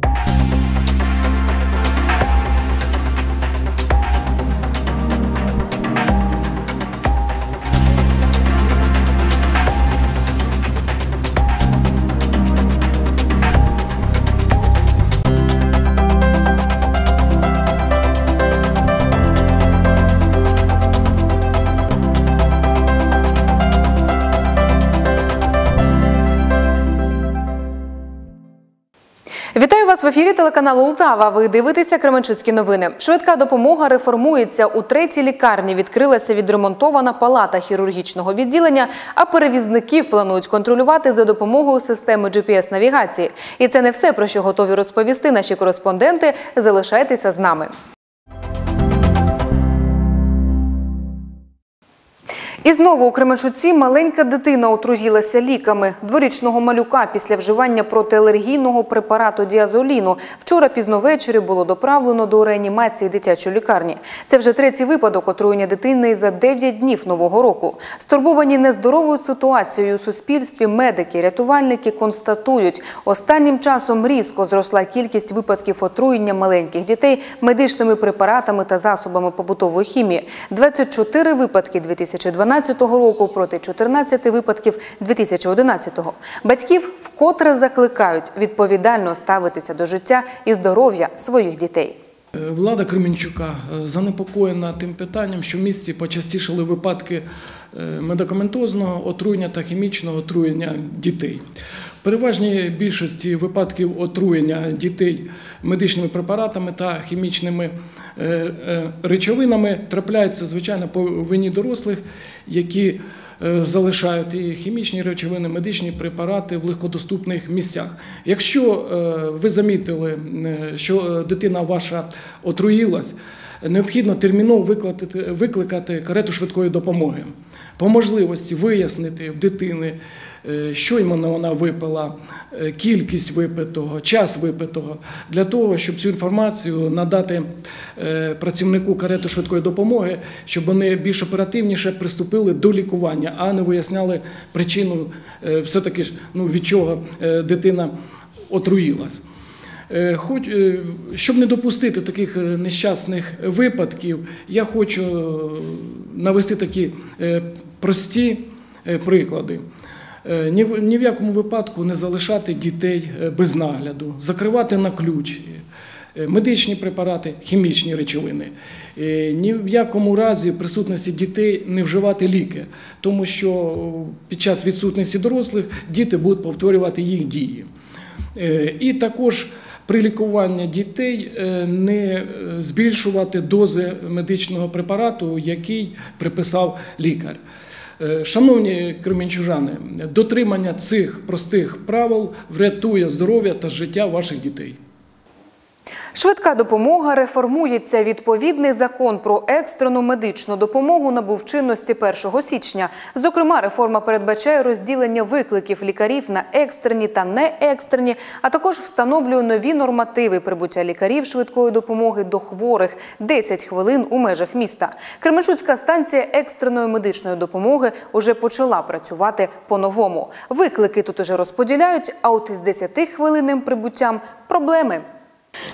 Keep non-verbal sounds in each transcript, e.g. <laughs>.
you в ефірі телеканалу Лтава. Ви дивитеся Кременчуцькі новини. Швидка допомога реформується. У третій лікарні відкрилася відремонтована палата хірургічного відділення, а перевізників планують контролювати за допомогою системи GPS-навігації. І це не все, про що готові розповісти наші кореспонденти. Залишайтеся з нами. І знову у Кременчуці маленька дитина отруїлася ліками. Дворічного малюка після вживання протиалергійного препарату діазоліну вчора пізно ввечері було доправлено до реанімації дитячої лікарні. Це вже третій випадок отруєння дитини за 9 днів нового року. Стурбовані нездоровою ситуацією у суспільстві медики, рятувальники констатують, останнім часом різко зросла кількість випадків отруєння маленьких дітей медичними препаратами та засобами побутової хімії. 24 випадки 2012 року проти 14 випадків 2011-го. Батьків вкотре закликають відповідально ставитися до життя і здоров'я своїх дітей. Влада Кременчука е, занепокоєна тим питанням, що в місті почастішали випадки е, медикаментозного отруєння та хімічного отруєння дітей. Переважній більшості випадків отруєння дітей медичними препаратами та хімічними е, е, речовинами трапляються, звичайно, по вині дорослих, які е, залишають і хімічні речовини, медичні препарати в легкодоступних місцях. Якщо ви замітили, що дитина ваша отруїлась, необхідно терміново викликати, викликати карету швидкої допомоги. По можливості вияснити в дитини, е, що іменно вона випила, е, кількість випитого, час випитого, для того, щоб цю інформацію надати е, працівнику карети швидкої допомоги, щоб вони більш оперативніше приступили до лікування, а не виясняли причину е, все-таки ж, ну, від чого дитина отруїлась. Е, Хоч, е, щоб не допустити таких е, нещасних випадків, я хочу навести такі прості приклади. Ні в якому випадку не залишати дітей без нагляду, закривати на ключ. Медичні препарати, хімічні речовини. Ні в якому разі в присутності дітей не вживати ліки, тому що під час відсутності дорослих діти будуть повторювати їх дії. І також при лікуванні дітей е, не е, збільшувати дози медичного препарату, який приписав лікар. Е, Шановні кременчужани, дотримання цих простих правил врятує здоров'я та життя ваших дітей. Швидка допомога реформується. Відповідний закон про екстрену медичну допомогу набув чинності 1 січня. Зокрема, реформа передбачає розділення викликів лікарів на екстрені та неекстрені, а також встановлює нові нормативи прибуття лікарів швидкої допомоги до хворих 10 хвилин у межах міста. Кременчуцька станція екстреної медичної допомоги уже почала працювати по-новому. Виклики тут уже розподіляють, а от із 10 хвилинним прибуттям проблеми.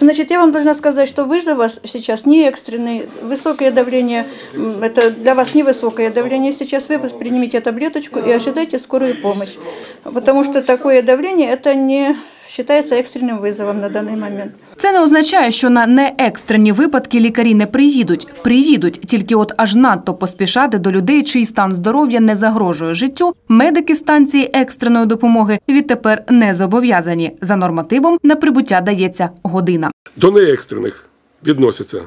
Значит, я вам должна сказать, что вызов вас сейчас не экстренный. Высокое давление, это для вас невысокое давление. Сейчас вы примите таблеточку и ожидайте скорую помощь. Потому что такое давление, это не считается экстренным вызовом на данный момент. Це не означає, що на неекстрені випадки лікарі не приїдуть. Приїдуть, тільки от аж надто поспішати до людей, чий стан здоров'я не загрожує життю. Медики станції екстреної допомоги відтепер не зобов'язані. За нормативом на прибуття дається година. До неекстрених відносяться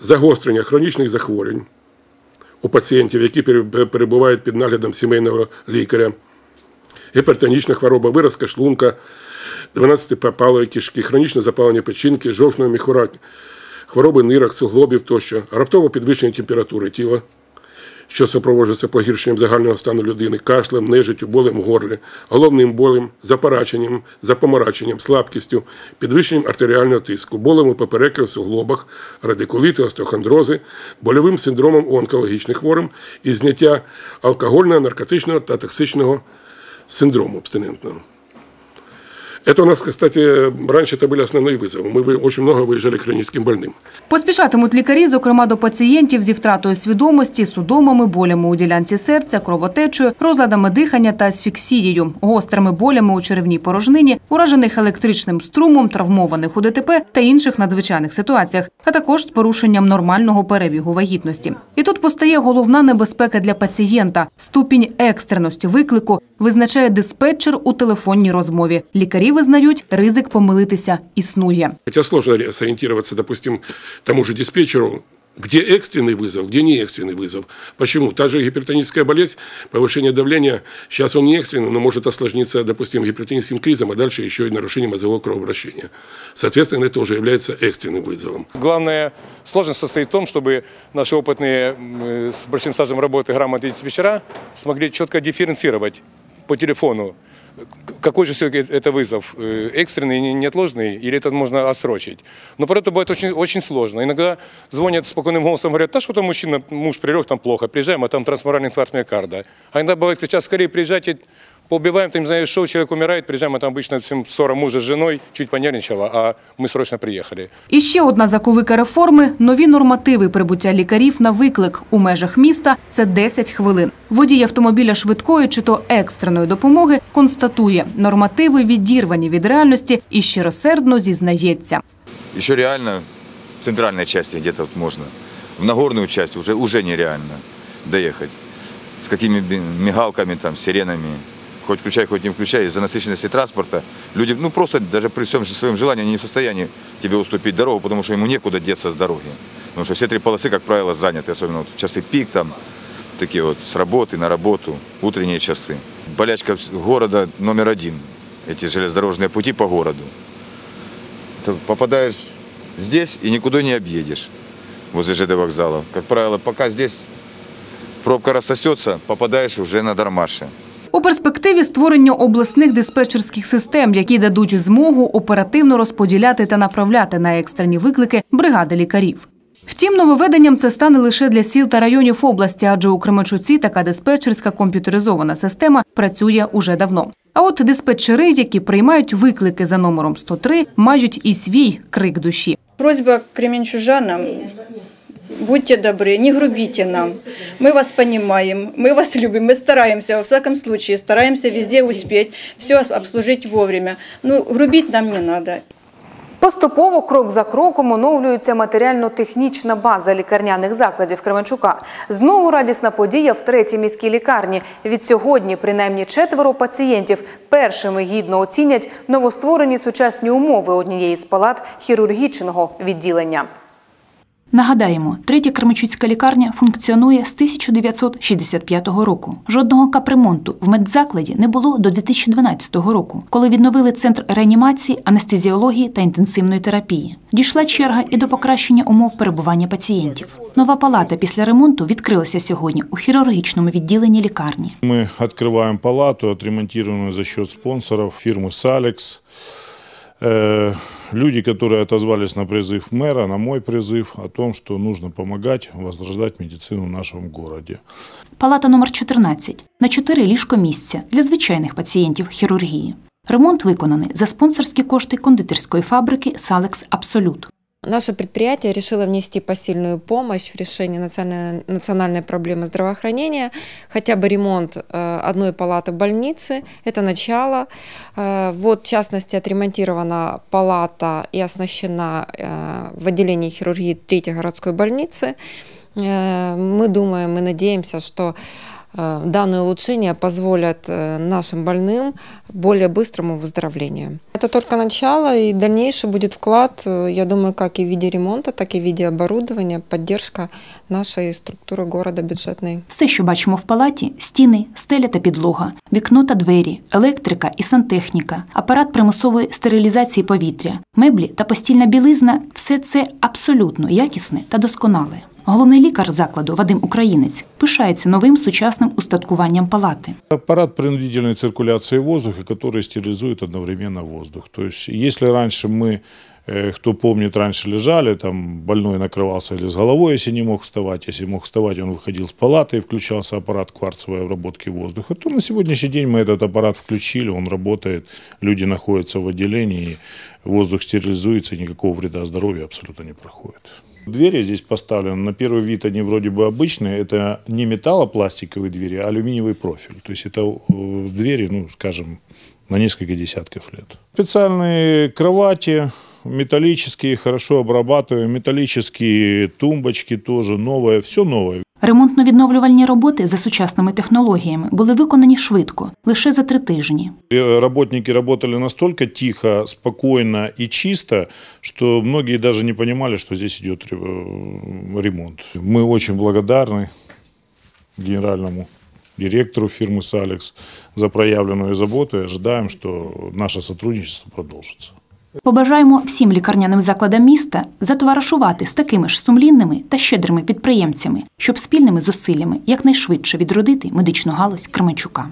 загострення хронічних захворювань у пацієнтів, які пере- перебувають під наглядом сімейного лікаря, гіпертонічна хвороба, виразка шлунка, 12-палої кишки, хронічне запалення печінки, жовчного міхура, хвороби нирок, суглобів тощо, раптово підвищення температури тіла, що супроводжується погіршенням загального стану людини, кашлем, нежиттю, болем горлі, головним болем, запараченням, запомараченням, слабкістю, підвищенням артеріального тиску, болем у попереки у суглобах, радикуліти, остеохондрози, больовим синдромом у онкологічних хворим і зняття алкогольного, наркотичного та токсичного синдрому абстинентного. Это у нас, кстати, раньше это были основные вызовы. Мы вы- очень много выезжали к хроническим больным. Поспішатимуть лікарі, зокрема до пацієнтів зі втратою свідомості, судомами, болями у ділянці серця, кровотечею, розладами дихання та асфіксією, гострими болями у черевній порожнині, уражених електричним струмом, травмованих у ДТП та інших надзвичайних ситуаціях, а також з порушенням нормального перебігу вагітності. І тут постає головна небезпека для пацієнта. Ступінь екстреності виклику визначає диспетчер у телефонній розмові. Лікарі визнають, ризик помилитися існує. Хотя сложно ре- сориентироваться, допустим, тому же диспетчеру, где экстренный вызов, где не экстренный вызов. Почему? Та же гипертоническая болезнь, повышение давления, сейчас он не экстренный, но может осложниться, допустим, гипертоническим кризом, а дальше еще и нарушение мозгового кровообращения. Соответственно, это уже является экстренным вызовом. Главная сложность состоит в том, чтобы наши опытные м, э, с большим стажем работы грамотные диспетчера смогли четко дифференцировать по телефону, к- какой же все-таки это вызов, э, экстренный, не- неотложный, или это можно отсрочить. Но про это бывает очень, очень сложно. Иногда звонят спокойным голосом, говорят, да что там мужчина, муж прилег, там плохо, приезжаем, а там трансморальный инфаркт миокарда. А иногда бывает, кричат, скорее приезжайте, поубиваем, там, не знаю, шоу, человек умирает, приезжаем, а там обычно ссора мужа с женой, чуть понервничала, а мы срочно приехали. І ще одна заковика реформи – нові нормативи прибуття лікарів на виклик у межах міста – це 10 хвилин. Водій автомобіля швидкої чи то екстреної допомоги констатує – нормативи відірвані від реальності і щиросердно зізнається. Еще реально в центральной части где-то вот можно. В Нагорную часть уже, уже нереально доехать. С какими би- мигалками, там, сиренами. Хоть включай, хоть не включай. Из-за насыщенности транспорта люди, ну просто даже при всем своем желании, они не в состоянии тебе уступить дорогу, потому что ему некуда деться с дороги. Потому что все три полосы, как правило, заняты, особенно вот в часы пик, там, такие вот с работы на работу, утренние часы. Болячка города номер один. Эти железнодорожные пути по городу. Ты попадаешь здесь и никуда не объедешь возле ЖД вокзала. Как правило, пока здесь пробка рассосется, попадаешь уже на Дармаше. У перспективі створення обласних диспетчерських систем, які дадуть змогу оперативно розподіляти та направляти на екстрені виклики бригади лікарів. Втім, нововведенням це стане лише для сіл та районів області, адже у Кременчуці така диспетчерська комп'ютеризована система працює уже давно. А от диспетчери, які приймають виклики за номером 103, мають і свій крик душі. Просьба кременчужанам, будьте добры, не грубите нам. Мы вас понимаем, мы вас любим, мы стараемся, во всяком случае, стараемся везде успеть, все обслужить вовремя. Ну, грубить нам не надо. Поступово, крок за кроком, оновлюється матеріально-технічна база лікарняних закладів Кременчука. Знову радісна подія в третій міській лікарні. Від сьогодні принаймні четверо пацієнтів першими гідно оцінять новостворені сучасні умови однієї з палат хірургічного відділення. Нагадаємо, третя Кременчуцька лікарня функціонує з 1965 року. Жодного капремонту в медзакладі не було до 2012 року, коли відновили центр реанімації, анестезіології та інтенсивної терапії. Дійшла черга і до покращення умов перебування пацієнтів. Нова палата після ремонту відкрилася сьогодні у хірургічному відділенні лікарні. Мы открываем палату, отремонтированную за счет спонсоров фирмы «Салекс». Э, Люди, которые отозвались на призыв мэра, на мой призыв о том, что нужно помогать возрождать медицину в нашем городе. Палата номер 14 на 4 ліжкомісця для звичайних пацієнтів хірургії. Ремонт виконаний за спонсорські кошти кондитерської фабрики Салекс Абсолют. Наше предприятие решило внести посильную помощь в решение национальной, национальной проблемы здравоохранения. Хотя бы ремонт э, одной палаты в больнице – это начало. Э, Вот, в частности, отремонтирована палата и оснащена э, в отделении хирургии третьей городской больницы. Мы думаем, мы надеемся, что данные улучшения позволят э, нашим больным более быстрому выздоровлению. Это только начало, и дальнейший будет вклад, э, я думаю, как и в виде ремонта, так и в виде оборудования, поддержка нашей структуры города бюджетной. Все, що бачимо в палаті: стіни, стеля та підлога, вікно та двері, електрика і сантехніка, апарат примусової стерилізації повітря, меблі та постільна білизна все це абсолютно якісне та досконале. Головний лікар закладу Вадим Українець пишається новим сучасним устаткуванням палати. Аппарат принудительной циркуляции воздуха, который стерилизует одновременно воздух. То есть, если раньше мы Э, Кто помнит, раньше лежали, там больной накрывался или с головой, если не мог вставать. Если мог вставать, он выходил с палаты, и включался аппарат кварцевой обработки воздуха. То на сегодняшний день мы этот аппарат включили, он работает, люди находятся в отделении, воздух стерилизуется, и никакого вреда здоровью абсолютно не проходит. Двери здесь поставлены, на первый вид они вроде бы обычные, это не металлопластиковые двери, а алюминиевый профиль. То есть это э, двери, ну, скажем, на несколько десятков лет. Специальные кровати, металлические, хорошо обрабатываемые, металлические тумбочки тоже новое, все новое. Ремонтно-відновлювальні роботи за сучасними технологіями були виконані швидко, лише за три тижні. Э, Работники работали настолько тихо, спокойно и чисто, что многие даже не понимали, что здесь идет э, ремонт. Мы очень благодарны генеральному директору фирмы «Салекс» за проявленную заботу и ожидаем, что наше сотрудничество продолжится. Побажаємо всім лікарняним закладам міста затоваришувати з такими ж сумлінними та щедрими підприємцями, щоб спільними зусиллями якнайшвидше відродити медичну галузь Кременчука.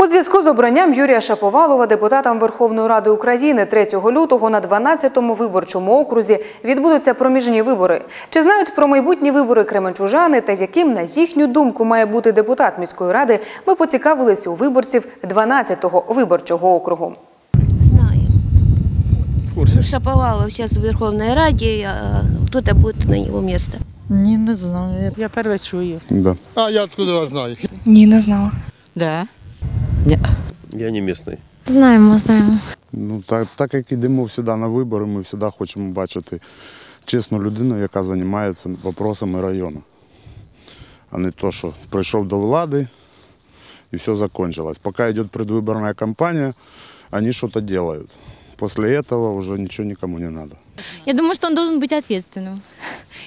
У зв'язку з обранням Юрія Шаповалова депутатом Верховної Ради України 3 лютого на 12-му виборчому окрузі відбудуться проміжні вибори. Чи знають про майбутні вибори кременчужани та яким, на їхню думку, має бути депутат міської ради, ми поцікавилися у виборців 12-го виборчого округу. Знаем. Шаповалов сейчас в Верховной Раде, а кто-то будет на его место. Ні, не знаю. Я перше чую. Да. А я откуда вас знаю? Ні, не знала. Да. Я не місний. Знаємо, знаємо. Ну, так, так як йдемо завжди на вибори, ми завжди хочемо бачити чесну людину, яка займається вопросами району. А не то, що прийшов до влади і все закончилось. Поки йде предвиборна кампанія, вони щось роблять. После этого уже ничего никому не надо. Я думаю, что он должен быть ответственным.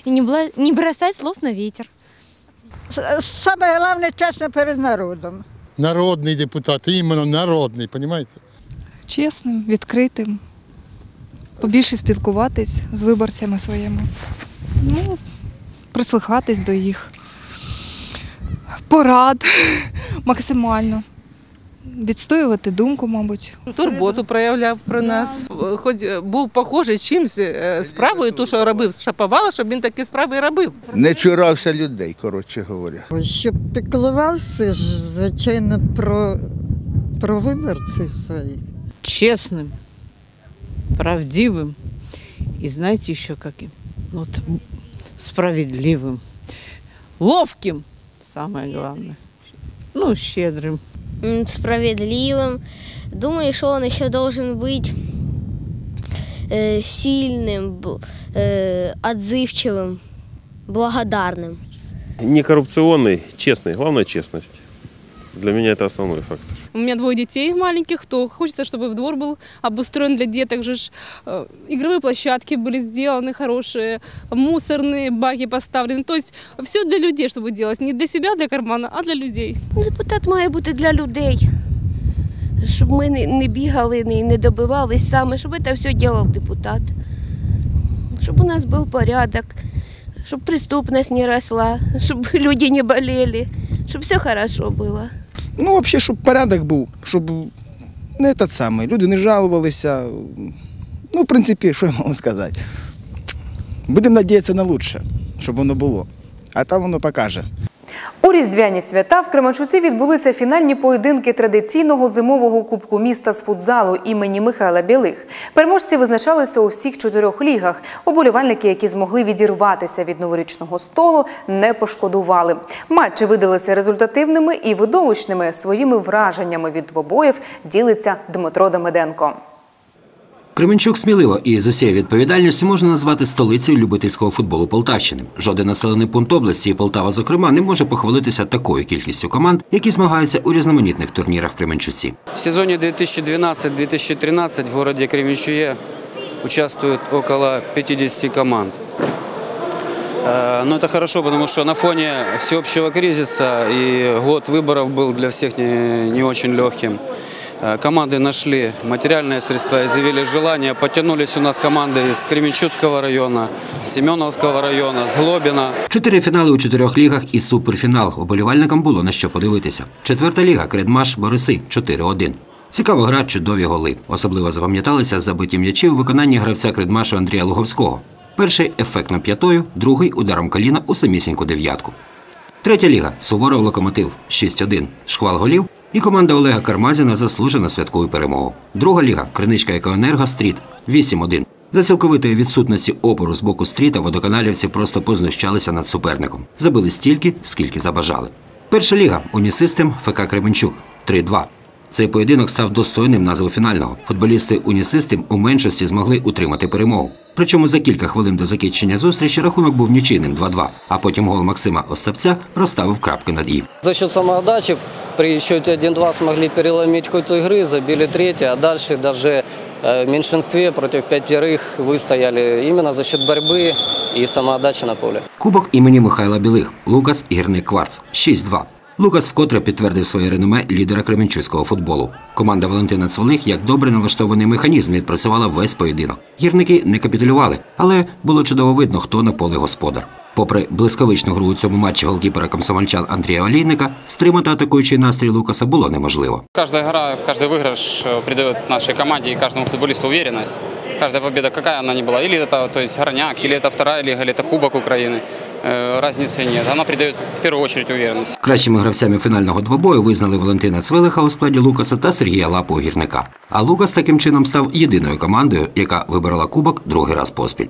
И не, бла- не бросать слов на ветер. Саме головне чесно перед народом. Народний депутат, іменно народний, розумієте? Чесним, відкритим. Побільше спілкуватись з виборцями своїми. Ну, прислухатись до їх порад <laughs> максимально. Відстоювати думку, мабуть. Турботу проявляв про нас. Хоч був похожий чимось е, справою, ту, що робив Шаповала, щоб він такі справи і робив. Не чурався людей, коротше говоря. Щоб піклувався ж, звичайно, про, про виборців своїх. Честным, правдивым и знаете еще каким? Вот справедливым, ловким, самое главное. Ну, щедрым. Справедливым. Думаю, что он еще должен быть э, сильным, э, отзывчивым, благодарным. Не коррупционный, честный. Главное честность. Для меня это основной фактор. У меня двое детей маленьких, то хочется, чтобы двор был обустроен для деток же. ж, э, Игровые площадки были сделаны хорошие, мусорные баки поставлены. То есть все для людей, чтобы делать. Не для себя, для кармана, а для людей. Депутат має бути для людей. Щоб ми не, не бігали, не, не добивались саме, щоб це все робив депутат. Щоб у нас був порядок, щоб преступність не росла, <laughs> щоб люди не болели, щоб все хорошо було. Ну, взагалі, щоб порядок був, щоб не тот самий. Люди не жалувалися. Ну, в принципі, що я можу сказати. Будемо надіятися на лучше, щоб воно було. А там воно покаже. У різдвяні свята в Кременчуці відбулися фінальні поєдинки традиційного зимового кубку міста з футзалу імені Михайла Білих. Переможці визначалися у всіх чотирьох лігах. Оболівальники, які змогли відірватися від новорічного столу, не пошкодували. Матчі видалися результативними і видовищними. Своїми враженнями від двобоїв ділиться Дмитро Демиденко. Кременчук сміливо і з усією відповідальністю можна назвати столицею любительського футболу Полтавщини. Жоден населений пункт області, і Полтава, зокрема, не може похвалитися такою кількістю команд, які змагаються у різноманітних турнірах в Кременчуці. В сезоне 2012-2013 в городе Кременчуге участвует около 50 команд. Э, Но это хорошо, потому что на фоне всеобщего кризиса и год выборов был для всех не, не очень легким. Э, Команды нашли материальные средства, изъявили желание. Потянулись у нас команды из Кременчуцкого района, с Семеновского района, с Глобина. Чотири фінали у чотирьох лігах і суперфінал. Оболівальникам було на що подивитися. Четверта ліга Кредмаш Бориси 4-1. Цікава гра, чудові голи. Особливо запам'яталися забиті м'ячі у виконанні гравця Кредмашу Андрія Луговського. Перший ефектно п'ятою, другий ударом коліна у самісіньку дев'ятку. Третя ліга Суворов Локомотив 6-1. Шквал голів. І команда Олега Кармазіна заслужено святкує перемогу. Друга ліга Криничка Екоенерго Стріт 8-1. За цілковитої відсутності опору з боку стріта водоканалівці просто познущалися над суперником. Забили стільки, скільки забажали. Перша ліга Унісистем ФК Кременчук 3-2. Цей поєдинок став достойним назви фінального. Футболісти Унісистем у меншості змогли утримати перемогу. Причому за кілька хвилин до закінчення зустрічі рахунок був нічийним 2-2, а потім гол Максима Остапця розставив крапки над «і». За счет самоотдачи при счете 1-2 смогли переломить ход игры, забили третий, а дальше даже э, в меньшинстве против пятерых выстояли именно за счет борьбы и самоотдачи на поле. Кубок імені Михайла Білих, Лукас і Гірник Кварц 6-2. Лукас вкотре підтвердив своє реноме лідера кременчуцького футболу. Команда Валентина Цволих, як добре налаштований механізм, відпрацювала весь поєдинок. Гірники не капітулювали, але було чудово видно, хто на поле господар. Попри блискавичну гру у цьому матчі голкіпера комсомольчан Андрія Олійника, стримати атакуючий настрій Лукаса було неможливо. Каждая игра, каждый выигрыш э, придает нашей команде и каждому футболисту уверенность. Каждая победа, какая она ни была, или это то есть, горняк, или это вторая лига, или это Кубок Украины, э, разницы нет. Она придает в первую очередь уверенность. Кращими гравцями фінального двобою визнали Валентина Цвелиха у складі Лукаса та Сергія Лапу гірника. А Лукас таким чином став єдиною командою, яка виборола кубок другий раз поспіль.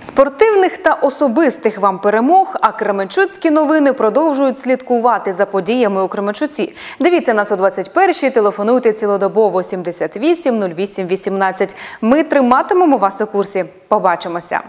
Спортивних та особистих вам перемог, а Кременчуцькі новини продовжують слідкувати за подіями у Кременчуці. Дивіться нас о 21-й, телефонуйте цілодобово 78 08 18. Ми триматимемо вас у курсі. Побачимося.